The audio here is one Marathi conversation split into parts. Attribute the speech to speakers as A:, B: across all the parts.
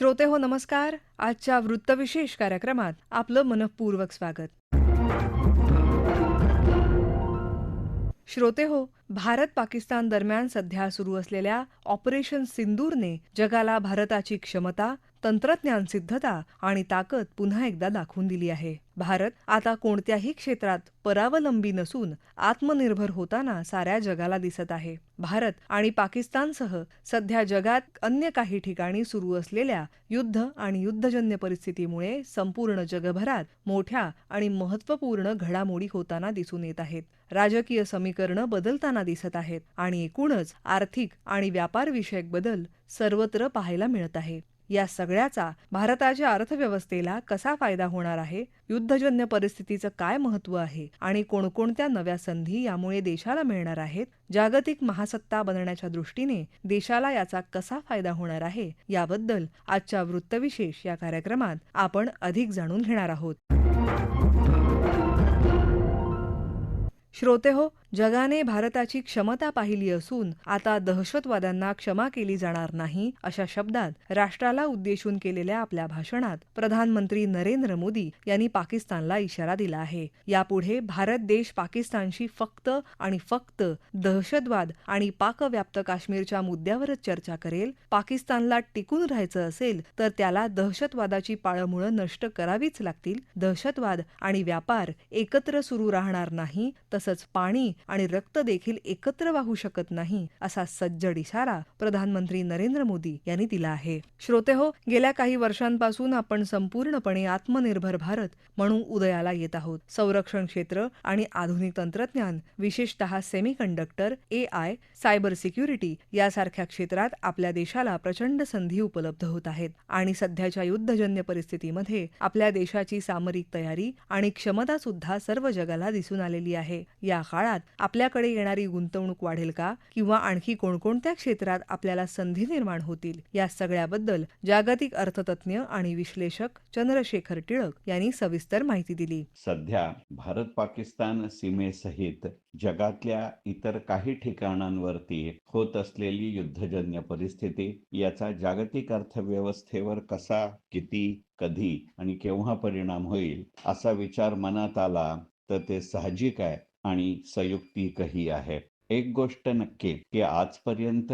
A: श्रोते हो नमस्कार. आजच्या वृत्तविशेष कार्यक्रमात आपलं मनपूर्वक स्वागत. श्रोते हो भारत पाकिस्तान दरम्यान सध्या सुरू असलेल्या ऑपरेशन सिंदूरने जगाला भारताची क्षमता तंत्रज्ञान सिद्धता आणि ताकद पुन्हा एकदा दाखवून दिली आहे. भारत आता कोणत्याही क्षेत्रात परावलंबी नसून आत्मनिर्भर होताना साऱ्या जगाला दिसत आहे. भारत आणि पाकिस्तानसह सध्या जगात अन्य काही ठिकाणी सुरू असलेल्या युद्ध आणि युद्धजन्य परिस्थितीमुळे संपूर्ण जगभरात मोठ्या आणि महत्त्वपूर्ण घडामोडी होताना दिसून येत आहेत. राजकीय समीकरणं बदलताना दिसत आहेत आणि एकूणच आर्थिक आणि व्यापारविषयक बदल सर्वत्र पाहायला मिळत आहे. या सगळ्याचा भारताच्या अर्थव्यवस्थेला कसा फायदा होणार आहे? युद्धजन्य परिस्थितीचं काय महत्त्व आहे? आणि कोणकोणत्या नव्या संधी यामुळे देशाला मिळणार आहेत? जागतिक महासत्ता बनण्याच्या दृष्टीने देशाला याचा कसा फायदा होणार आहे? याबद्दल आजच्या वृत्तविशेष या कार्यक्रमात आपण अधिक जाणून घेणार आहोत. श्रोते हो जगाने भारताची क्षमता पाहिली असून आता दहशतवाद्यांना क्षमा केली जाणार नाही अशा शब्दात राष्ट्राला उद्देशून केलेल्या आपल्या भाषणात प्रधानमंत्री नरेंद्र मोदी यांनी पाकिस्तानला इशारा दिला आहे. यापुढे भारत देश पाकिस्तानशी फक्त आणि फक्त दहशतवाद आणि पाकव्याप्त काश्मीरच्या मुद्द्यावरच चर्चा करेल पाकिस्तानला टिकून राहायचं असेल तर त्याला दहशतवादाची पाळमुळं नष्ट करावीच लागतील. दहशतवाद आणि व्यापार एकत्र सुरू राहणार नाही तसंच पाणी आणि रक्त देखील एकत्र वाहू शकत नाही असा सज्जड इशारा प्रधानमंत्री नरेंद्र मोदी यांनी दिला आहे. श्रोते हो गेल्या काही वर्षांपासून आपण संपूर्णपणे आत्मनिर्भर भारत म्हणून उदयाला येत आहोत. संरक्षण क्षेत्र आणि आधुनिक तंत्रज्ञान विशेषतः semiconductor A I cyber security यासारख्या क्षेत्रात आपल्या देशाला प्रचंड संधी उपलब्ध होत आहेत. आणि सध्याच्या युद्धजन्य परिस्थितीमध्ये आपल्या देशाची सामरिक तयारी आणि क्षमता सुद्धा सर्व जगाला दिसून आलेली आहे. या काळात आपल्याकडे येणारी गुंतवणूक वाढेल का? किंवा आणखी कोणकोणत्या क्षेत्रात आपल्याला संधी निर्माण होतील? या सगळ्याबद्दल जागतिक अर्थतज्ञ आणि विश्लेषक चंद्रशेखर टिळक यांनी सविस्तर माहिती दिली.
B: सध्या भारत पाकिस्तान सीमेसहित जगातल्या इतर काही ठिकाणांवरती होत असलेली युद्धजन्य परिस्थिती याचा जागतिक अर्थव्यवस्थेवर कसा किती कधी आणि केव्हा परिणाम होईल असा विचार मनात आला तर ते साहजिक आहे. आणि संयुक्तिकही आहे. एक गोष्ट नक्की की आजपर्यंत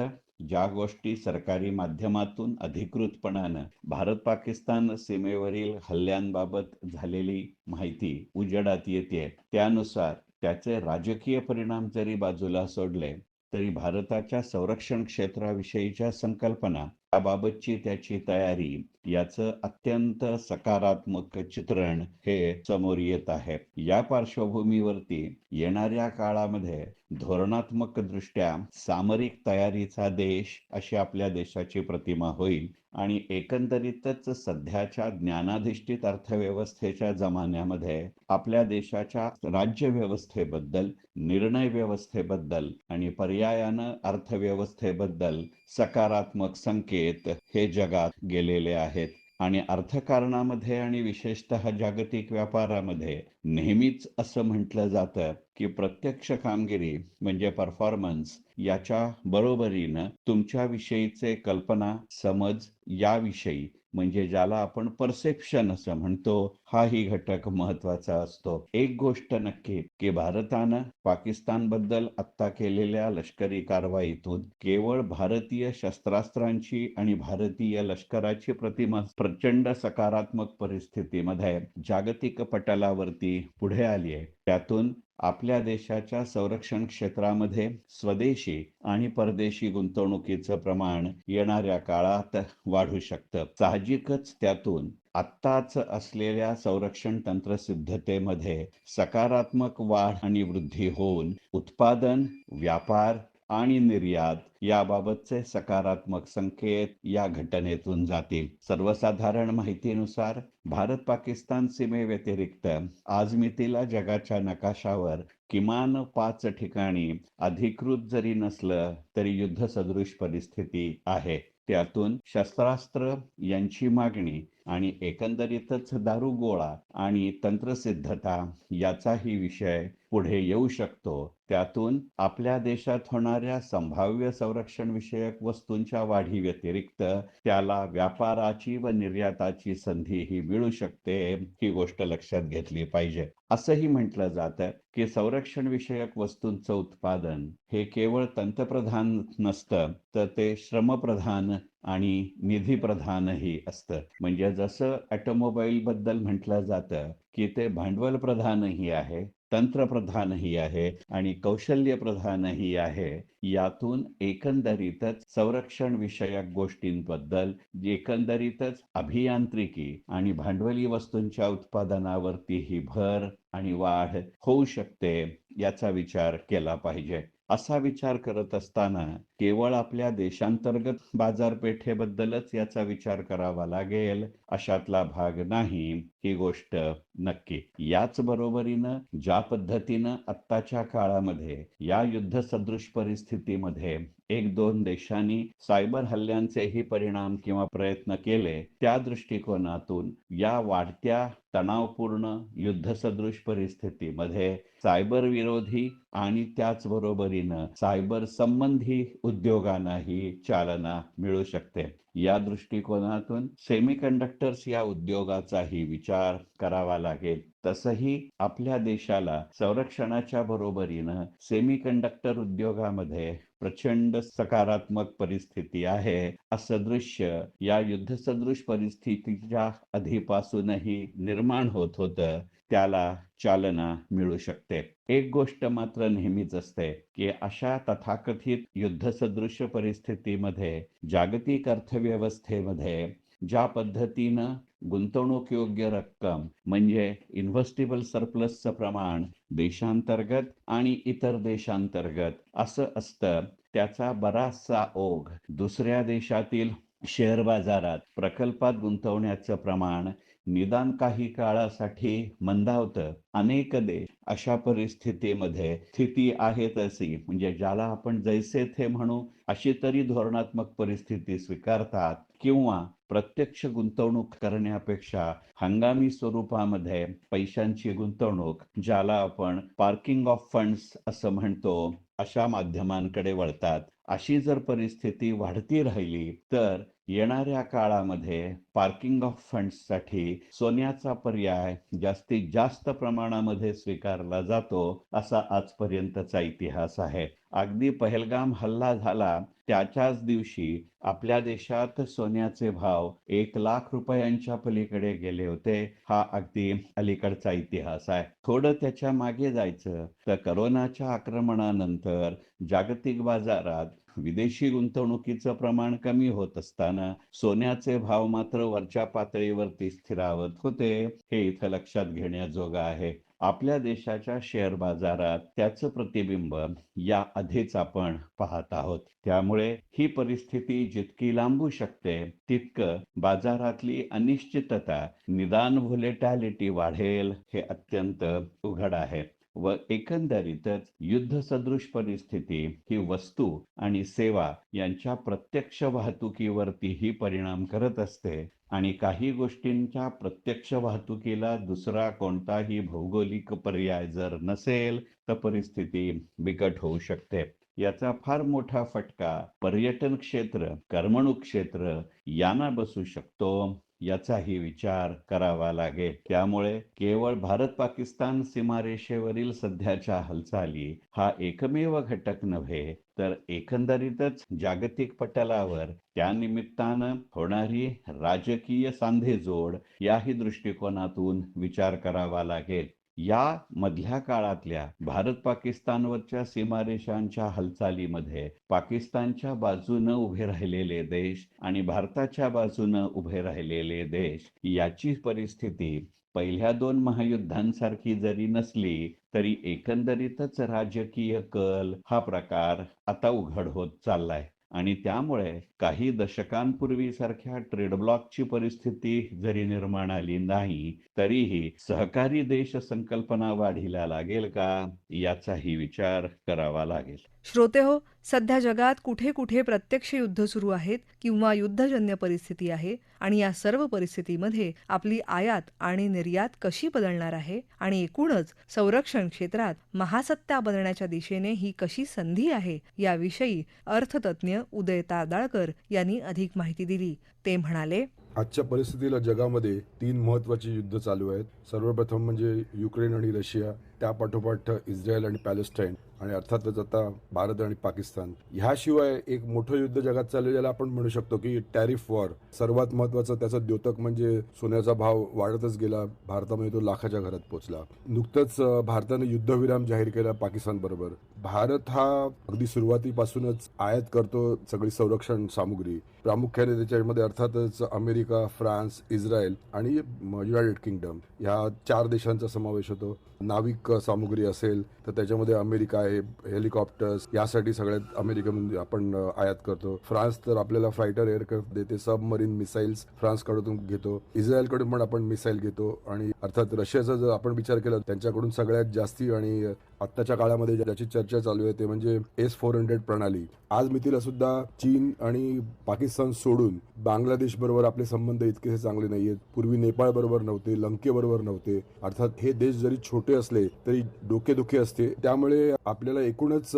B: ज्या गोष्टी सरकारी माध्यमातून अधिकृतपणानं भारत पाकिस्तान सीमेवरील हल्ल्यांबाबत झालेली माहिती उजेडात येते त्यानुसार त्याचे राजकीय परिणाम जरी बाजूला सोडले तरी भारताच्या संरक्षण क्षेत्राविषयीच्या संकल्पना याबाबतची त्याची तयारी याचं अत्यंत सकारात्मक चित्रण हे समोर येत आहे. या पार्श्वभूमीवरती येणाऱ्या काळामध्ये धोरणात्मक दृष्ट्या सामरिक तयारीचा देश अशी आपल्या देशाची प्रतिमा होईल. आणि एकंदरीतच सध्याच्या ज्ञानाधिष्ठित अर्थव्यवस्थेच्या जमान्यामध्ये आपल्या देशाच्या राज्य व्यवस्थेबद्दल निर्णय व्यवस्थेबद्दल आणि पर्यायानं अर्थव्यवस्थेबद्दल सकारात्मक संकेत हे जगात गेलेले आहेत. आणि अर्थकारणामध्ये आणि विशेषतः जागतिक व्यापारामध्ये नेहमीच असं म्हटलं जातं की प्रत्यक्ष कामगिरी म्हणजे परफॉर्मन्स याच्या बरोबरीनं तुमच्या विषयीचे कल्पना समज याविषयी म्हणजे ज्याला आपण परसेप्शन असं म्हणतो हाही घटक महत्त्वाचा असतो. एक गोष्ट नक्की की भारतानं पाकिस्तानबद्दल आत्ता केलेल्या लष्करी कारवाईतून केवळ भारतीय शस्त्रास्त्रांची आणि भारतीय लष्कराची प्रतिमा प्रचंड सकारात्मक परिस्थितीमध्ये जागतिक पटलावरती पुढे आली आहे. त्यातून आपल्या देशाच्या संरक्षण क्षेत्रामध्ये स्वदेशी आणि परदेशी गुंतवणुकीचं प्रमाण येणाऱ्या काळात वाढू शकतं. साहजिकच त्यातून आत्ताच असलेल्या संरक्षण तंत्रसिद्धतेमध्ये सकारात्मक वाढ आणि वृद्धी होऊन उत्पादन व्यापार आणि निर्यात याबाबतचे सकारात्मक संकेत या घटनेतून जातील. सर्वसाधारण माहितीनुसार भारत पाकिस्तान सीमेव्यतिरिक्त आजमितीला जगाच्या नकाशावर किमान पाच ठिकाणी अधिकृत जरी नसलं तरी युद्ध सदृश परिस्थिती आहे. त्यातून शस्त्रास्त्र यांची मागणी आणि एकंदरीतच दारुगोळा आणि तंत्रसिद्धता याचाही विषय पुढे येऊ शकतो. त्यातून आपल्या देशात होणाऱ्या संभाव्य संरक्षण विषयक वस्तूंच्या वाढी व्यतिरिक्त त्याला व्यापाराची व निर्याताची संधीही मिळू शकते ही गोष्ट लक्षात घेतली पाहिजे. असंही म्हटलं जातं की संरक्षण विषयक वस्तूंचं उत्पादन हे केवळ तंत्रप्रधान नसतं तर ते श्रमप्रधान आणि निधी प्रधानही असतं. म्हणजे जसं ऑटोमोबाईल बद्दल म्हटलं जातं की ते भांडवल प्रधानही आहे तंत्रप्रधानही आहे आणि कौशल्य प्रधानही आहे यातून एकंदरीतच संरक्षण विषयक गोष्टींबद्दल एकंदरीतच अभियांत्रिकी आणि भांडवली वस्तूंच्या उत्पादनावरतीही भर आणि वाढ होऊ शकते याचा विचार केला पाहिजे. असा विचार करत असताना केवळ आपल्या देशांतर्गत बाजारपेठेबद्दलच याचा विचार करावा लागेल अशातला भाग नाही. ही गोष्ट नक्की. याच बरोबरीनं ज्या पद्धतीनं आत्ताच्या काळामध्ये या युद्ध सदृश परिस्थितीमध्ये एक दोन देशांनी सायबर हल्ल्यांचेही परिणाम किंवा प्रयत्न केले त्या दृष्टिकोनातून या वाढत्या तणावपूर्ण युद्धसदृश परिस्थितीमध्ये सायबर विरोधी आणि त्याचबरोबरीनं सायबर संबंधी उद्योगांनाही चालना मिळू शकते. या दृष्टिकोनातून सेमीकंडक्टर्स या उद्योगाचाही विचार करावा लागेल. तसही आपल्या देशाला संरक्षणाच्या बरोबरीनं सेमीकंडक्टर उद्योगामध्ये प्रचंड सकारात्मक परिस्थिती आहे. असं दृश्य या युद्धसदृश परिस्थितीच्या आधीपासूनही निर्माण होत होतं. त्याला चालना मिळू शकते. एक गोष्ट मात्र नेहमीच असते की अशा तथाकथित युद्धसदृश परिस्थितीमध्ये जागतिक अर्थव्यवस्थेमध्ये ज्या पद्धतीनं गुंतवणूक योग्य रक्कम म्हणजे इन्व्हेस्टेबल सरप्लसचं प्रमाण देशांतर्गत आणि इतर देशांतर्गत असं असतं त्याचा बराचसा ओघ दुसऱ्या देशातील शेअर बाजारात प्रकल्पात गुंतवण्याचं प्रमाण निदान काही काळासाठी मंदावतं. अनेक देश अशा परिस्थितीमध्ये स्थिती आहे तशी म्हणजे ज्याला आपण जैसे थे म्हणू अशी तरी धोरणात्मक परिस्थिती स्वीकारतात किंवा प्रत्यक्ष गुंतवणूक करण्यापेक्षा हंगामी स्वरूपामध्ये पैशांची गुंतवणूक ज्याला आपण पार्किंग ऑफ फंड्स असं म्हणतो अशा माध्यमांकडे वळतात. अशी जर परिस्थिती वाढती राहिली तर येणाऱ्या काळामध्ये पार्किंग ऑफ फंड्ससाठी सोन्याचा पर्याय जास्तीत जास्त प्रमाणामध्ये स्वीकारला जातो असा आजपर्यंतचा इतिहास आहे. अगदी पहलगाम हल्ला झाला त्याच्याच दिवशी आपल्या देशात सोन्याचे भाव एक लाख रुपयांच्या पलीकडे गेले होते हा अगदी अलीकडचा इतिहास आहे. थोडं त्याच्यामागे जायचं तर करोनाच्या आक्रमणानंतर जागतिक बाजारात विदेशी गुंतवणुकीचं प्रमाण कमी होत असताना सोन्याचे भाव मात्र वरच्या पातळीवरती स्थिरावत होते. हे इथं लक्षात घेण्याजोगं आहे. आपल्या देशाच्या शेअर बाजारात त्याचं प्रतिबिंब या आधीच आपण पाहत आहोत. त्यामुळे ही परिस्थिती जितकी लांबू शकते तितकं बाजारातली अनिश्चितता निदान व्होलेटॅलिटी वाढेल हे अत्यंत उघड आहे. व एकंदरीतच युद्ध सदृश परिस्थिती ही वस्तू आणि सेवा यांच्या प्रत्यक्ष वाहतुकीवरतीही परिणाम करत असते. आणि काही गोष्टींच्या प्रत्यक्ष वाहतुकीला दुसरा कोणताही भौगोलिक पर्याय जर नसेल तर परिस्थिती बिकट होऊ शकते. याचा फार मोठा फटका पर्यटन क्षेत्र करमणूक क्षेत्र यांना बसू शकतो. याचाही विचार करावा लागेल. त्यामुळे केवळ भारत पाकिस्तान सीमारेषेवरील सध्याच्या हालचाली हा एकमेव घटक नव्हे तर एकंदरीतच जागतिक पटलावर त्या निमित्तानं होणारी राजकीय सांधेजोड याही दृष्टिकोनातून विचार करावा लागेल. या मधल्या काळातल्या भारत पाकिस्तानवरच्या सीमारेषांच्या हालचालीमध्ये पाकिस्तानच्या बाजूनं उभे राहिलेले देश आणि भारताच्या बाजूनं उभे राहिलेले देश याची परिस्थिती पहिल्या दोन महायुद्धांसारखी जरी नसली तरी एकंदरीतच राजकीय कल हा प्रकार आता उघड होत चाललाय. आणि त्यामुळे काही दशकांपूर्वी सारख्या ट्रेड ब्लॉकची परिस्थिती जरी निर्माण आली नाही तरीही सहकारी देश संकल्पना वाढीला लागेल का याचाही विचार करावा लागेल.
A: श्रोते हो सध्या जगात कुठे कुठे प्रत्यक्ष युद्ध सुरू आहेत किंवा युद्धजन्य परिस्थिती आहे आणि या सर्व परिस्थितीमध्ये आपली आयात आणि निर्यात कशी बदलणार आहे आणि एकूणच संरक्षण क्षेत्रात महासत्ता बनण्याच्या दिशेने ही कशी संधी आहे याविषयी अर्थतज्ज्ञ उदय तारदाळकर यांनी अधिक माहिती दिली. ते म्हणाले
C: आजच्या परिस्थितीला जगामध्ये तीन महत्वाची युद्ध चालू आहेत. सर्वप्रथम म्हणजे युक्रेन आणि रशिया. त्यापाठोपाठ इस्रायल आणि पॅलेस्टाईन आणि अर्थातच आता भारत आणि पाकिस्तान ह्याशिवाय एक मोठं युद्ध जगात चालू ज्याला आपण म्हणू शकतो की टॅरिफ वॉर. सर्वात महत्वाचं त्याचं द्योतक म्हणजे सोन्याचा भाव वाढतच गेला. भारतामध्ये तो लाखाच्या घरात पोहोचला नुकतंच भारताने युद्धविराम जाहीर केला पाकिस्तान बरोबर. भारत हा अगदी सुरुवातीपासूनच आयात करतो सगळी संरक्षण सामुग्री. प्रामुख्याने त्याच्यामध्ये अर्थातच अमेरिका फ्रान्स इस्रायल आणि युनायटेड किंगडम ह्या चार देशांचा समावेश होतो. नाविक सामुग्री असेल तर त्याच्यामध्ये अमेरिका आहे हेलिकॉप्टर्स यासाठी सगळ्यात अमेरिकेमध्ये आपण आयात करतो. फ्रान्स तर आपल्याला फायटर एअरक्राफ्ट देते सबमरीन मिसाईल्स फ्रान्सकडून घेतो. इस्रायलकडून पण आपण मिसाईल घेतो आणि अर्थात रशियाचा जर आपण विचार केला त्यांच्याकडून सगळ्यात जास्ती आणि आत्ताच्या काळामध्ये ज्याची चर्चा चालू आहे ते म्हणजे एस फोर हंड्रेड प्रणाली. आज मितीला सुद्धा चीन आणि पाकिस्तान सोडून बांगलादेश बरोबर आपले संबंध इतकेसे चांगले नाहीयेत. पूर्वी नेपाळ बरोबर नव्हते लंकेबरोबर नव्हते. अर्थात हे देश जरी छोटे असले तरी डोकेदुखी असते. त्यामुळे आपल्याला एकूणच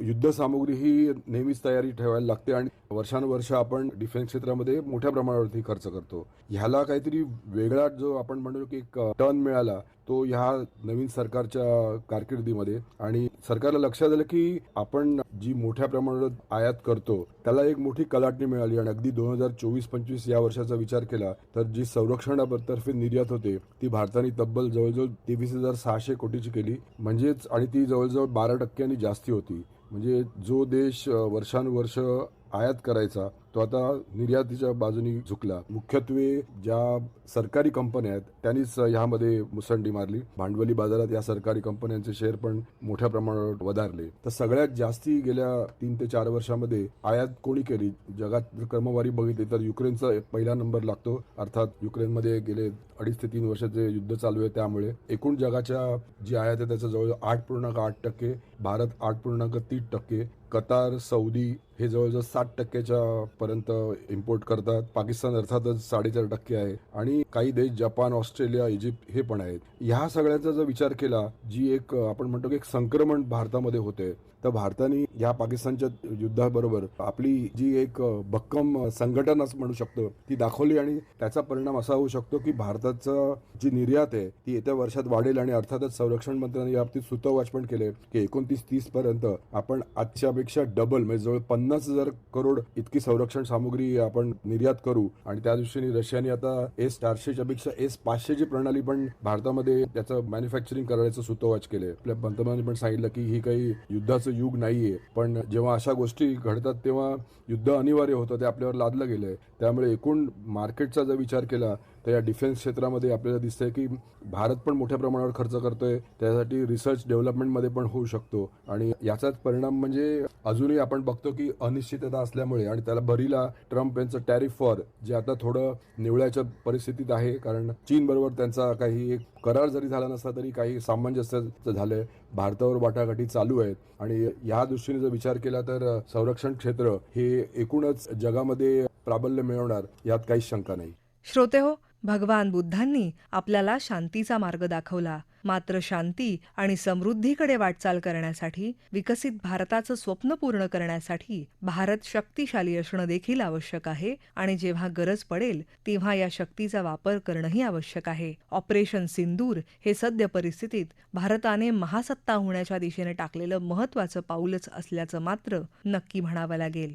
C: युद्ध सामुग्री ही नेहमीच तयारी ठेवायला लागते आणि वर्षानुवर्ष आपण डिफेन्स क्षेत्रामध्ये मोठ्या प्रमाणावरती खर्च करतो. ह्याला काहीतरी वेगळा जो आपण म्हणतो की एक टर्न मिळाला तो ह्या नवीन सरकारच्या कारकिर्दीमध्ये. आणि सरकारला लक्षात आलं की आपण जी मोठ्या प्रमाणात आयात करतो त्याला एक मोठी कलाटणी मिळाली. आणि अगदी दोन हजार चोवीस पंचवीस या वर्षाचा विचार केला तर जी संरक्षणातर्फे निर्यात होते ती भारताने तब्बल जवळजवळ तेवीस हजार सहाशे कोटीची केली. म्हणजेच आणि ती जवळजवळ बारा टक्क्यांनी जास्ती होती. म्हणजे जो देश वर्षानुवर्ष आयात करायचा तो आता निर्यातीच्या बाजूनी झुकला. मुख्यत्वे ज्या सरकारी कंपन्या आहेत त्यांनीच ह्यामध्ये मुसंडी मारली. भांडवली बाजारात या सरकारी कंपन्यांचे शेअर पण मोठ्या प्रमाणावर वधारले. तर सगळ्यात जास्ती गेल्या तीन ते चार वर्षामध्ये आयात कोणी केली? जगात जर क्रमवारी बघितली तर युक्रेनचा पहिला नंबर लागतो. अर्थात युक्रेनमध्ये गेले अडीच ते तीन वर्षाचे युद्ध चालू आहे त्यामुळे. एकूण जगाच्या जी आयात आहे त्याचा जवळजवळ आठ पूर्णांक आठ टक्के भारत आठ पूर्णांक तीस टक्के कतार सौदी हे जवळजवळ साठ टक्क्याच्या पर्यंत इम्पोर्ट करतात. पाकिस्तान अर्थातच साडेचार टक्के आहे. आणि काही देश जपान ऑस्ट्रेलिया इजिप्त हे पण आहेत. ह्या सगळ्याचा जर विचार केला जी एक आपण म्हणतो की एक संक्रमण भारतामध्ये होते तर भारताने या पाकिस्तानच्या युद्धाबरोबर आपली जी एक भक्कम संघटनाच संघटन म्हणू शकतो ती दाखवली आणि त्याचा परिणाम असा होऊ शकतो की भारताचं जी निर्यात आहे ती येत्या वर्षात वाढेल आणि अर्थातच संरक्षण मंत्र्यांनी याबाबतीत सुतोवाच पण केले की एकोणतीस तीस पर्यंत आपण आजच्यापेक्षा डबल म्हणजे जवळ पन्नास हजार करोड इतकी संरक्षण सामुग्री आपण निर्यात करू आणि त्या दृष्टीने रशियाने आता एस चारशेच्या पेक्षा एस पाचशेची प्रणाली पण भारतामध्ये त्याचं मॅन्युफॅक्चरिंग करायचं सुतोवाच केले आपल्या पंतप्रधानांनी पण सांगितलं की ही काही युद्धाचं युग नाहीये. पण जेव्हा अशा गोष्टी घडतात तेव्हा युद्ध अनिवार्य होतं ते आपल्यावर लादलं गेलंय. त्यामुळे एकूण मार्केटचा जर विचार केला तर या डिफेन्स क्षेत्रामध्ये आपल्याला दिसतंय की भारत पण मोठ्या प्रमाणावर खर्च करतोय. त्यासाठी रिसर्च डेव्हलपमेंटमध्ये पण होऊ शकतो. आणि याचाच परिणाम म्हणजे अजूनही आपण बघतो की अनिश्चितता असल्यामुळे आणि त्याला भरीला ट्रम्प यांचं टॅरिफ वॉर जे आता थोडं निवळ्याच्या परिस्थितीत आहे. कारण चीन बरोबर त्यांचा काही एक करार जरी झाला नसला तरी काही सामंजस्य झालंय. भारतावर वाटाघाटी चालू आहेत. आणि या दृष्टीने जर विचार केला तर संरक्षण क्षेत्र हे एकूणच जगामध्ये प्राबल्य मिळवणार यात काही शंका नाही.
A: श्रोते हो भगवान बुद्धांनी आपल्याला शांतीचा मार्ग दाखवला. मात्र शांती आणि समृद्धीकडे वाटचाल करण्यासाठी विकसित भारताचं स्वप्न पूर्ण करण्यासाठी भारत शक्तिशाली असणं देखील आवश्यक आहे आणि जेव्हा गरज पडेल तेव्हा या शक्तीचा वापर करणंही आवश्यक आहे. ऑपरेशन सिंदूर हे सद्य परिस्थितीत भारताने महासत्ता होण्याच्या दिशेने टाकलेलं महत्वाचं पाऊलच असल्याचं मात्र नक्की म्हणावं लागेल.